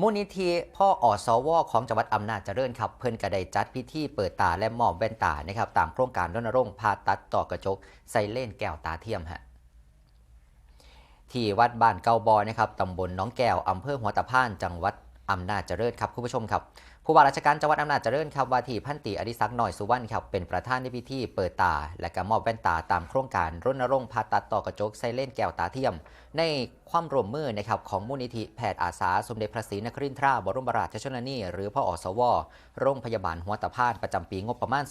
มูลนิธิพ่ออสวของจังหวัดอำนาจเจริญครับเพิ่นกระไดจัดพิธีเปิดตาและมอบแว่นตานะครับตามโครงการรณรงค์ผ่าตัดต่อกระจกใส่เล่นแก้วตาเทียมฮะที่วัดบ้านเกาบอนะครับตำบลน้องแก้วอำเภอหัวตะพานจังหวัด อำนาจเจริญครับคุณผู้ชมครับผู้ว่าราชการจังหวัดอำนาจเจริญครับวาทีพันตีอดิศักดิ์หน่อยสุวรรณครับเป็นประธานในพิธีเปิดตา และก็มอบแว่นตาตามโครงการรณรงค์ผ่าตัดต่อกระจกใส่เลนแก้วตาเทียม ในความร่วมมือนะครับของมูลนิธิแพทย์อาสาสมเด็จพระศรีนครินทราบรมราชชนนีหรือพ่ออสว โรงพยาบาลหัวตะพานประจำปีงบประมาณ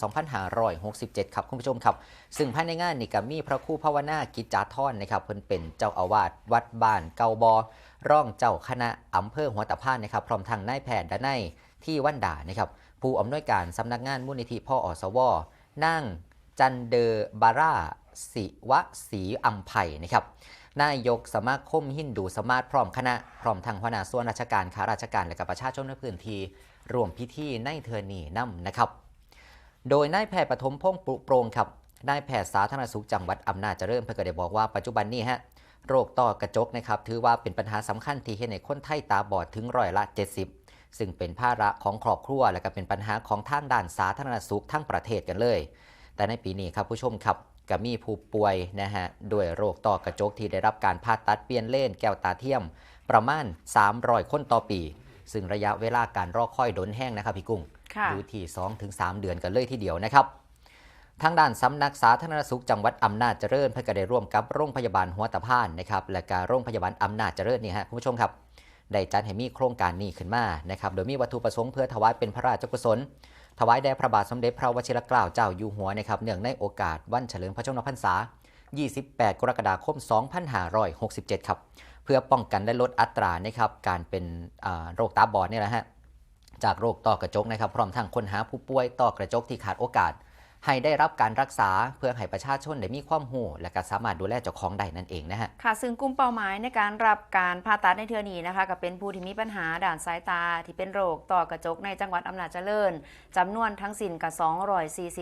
2567 ครับคุณผู้ชมครับ ซึ่งภายในงานนี่ก็มีพระครูภาวนากิจจาทรนะครับเพิ่นเป็นเจ้าอาวาสวัดบ้านเกาบอ ร่องเจ้าคณะอำเภอหัวตะพานนะครับพร้อมทางนายแพทย์ดานายที่วันดานะครับผู้อำนวยการสำนักงานมูลนิธิพ่ออสวนั่งจันเดอบาร่าศิวะศรีอัมไผ่นะครับนายกสมาคมฮินดูสมาร์ทพร้อมคณะพร้อมทางหัวหน้าส่วนราชการข้าราชการและกับประชาชนในพื้นที่รวมพิธีในเทอร์นีนํนะครับ โดยนายแพทย์ปฐมพงษ์ปรุโปรงครับนายแพทย์สาธารณสุขจังหวัดอำนาจเจริญเพื่อก็ได้บอกว่าปัจจุบันนี้ฮะ โรคต้อกระจกนะครับถือว่าเป็นปัญหาสำคัญที่เห็นในคนไทยตาบอดถึงร้อยละ 70 ซึ่งเป็นภาระของครอบครัว และก็เป็นปัญหาของทางด้านสาธารณสุขทั้งประเทศกันเลย แต่ในปีนี้ครับผู้ชมครับก็มีผู้ป่วยนะฮะด้วยโรคต้อกระจกที่ได้รับการผ่าตัดเปลี่ยนเลนแก้วตาเทียม ประมาณ 300 คนต่อปี ซึ่งระยะเวลาการรอคอยดนแห้งนะครับพี่กุ้งค่ะอยู่ที่2-3 เดือนกันเลยทีเดียวนะครับ ทางด้านสำนักสาธารณสุขจังหวัดอำนาจเจริญเพื่อก็ได้ร่วมกับโรงพยาบาลหัวตะพานนะครับและการโรงพยาบาลอำนาจเจริญนี่ฮะคุณผู้ชมครับได้จัดให้มีโครงการนี้ขึ้นมานะครับโดยมีวัตถุประสงค์เพื่อถวายเป็นพระราชกุศล ถวายแด่พระบาทสมเด็จพระวชิรเกล้าเจ้าอยู่หัวนะครับเนื่องในโอกาสวันเฉลิมพระชนมพรรษา 28 กรกฎาคม 2567 ครับ เพื่อป้องกันและลดอัตรานะครับการเป็นโรคตาบอดนี่แหละฮะจากโรคต้อกระจกนะครับพร้อมทั้งค้นหาผู้ป่วยต้อกระจกที่ขาดโอกาส ให้ได้รับการรักษาเพื่อให้ประชาชนได้มีความหูและก็สามารถดูแลเจ้าของได้นั่นเองนะฮะค่ะซึ่งกลุ่มเป้าหมายในการรับการผ่าตัดในเทือนี้นะคะก็เป็นผู้ที่มีปัญหาด่านสายตาที่เป็นโรคต่อกระจกในจังหวัดอำนาจเจริญจำนวนทั้งสิ้นกับ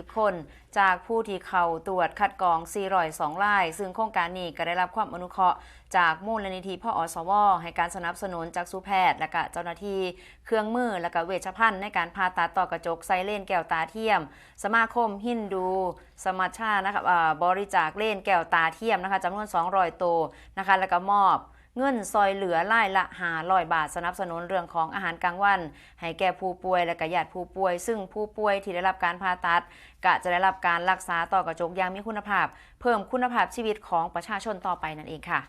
240 คน จากผู้ที่เข้าตรวจคัดกรอง402ราย ซึ่งโครงการนี้ก็ได้รับความอนุเคราะห์จากมูลนิธิพ่ออสวให้การสนับสนุนจากสุแพทย์ และก็เจ้าหน้าที่เครื่องมือและก็เวชภัณฑ์ในการผ่าตัดต่อกระจกไซเลนแก้วตาเทียม สมาคมฮินดู สมัชชานะคะบริจาคเล่นแก้วตาเทียมนะคะจำนวน 200 ตัวนะคะแล้วก็มอบเงินซอยเหลือไล่ละหาลอยบาทสนับสนุนเรื่องของอาหารกลางวัน ให้แก่ผู้ป่วยและก็ญาติผู้ป่วย ซึ่งผู้ป่วยที่ได้รับการผ่าตัดก็จะได้รับการรักษาต่อกระจกอย่างมีคุณภาพ เพิ่มคุณภาพชีวิตของประชาชนต่อไปนั่นเองค่ะ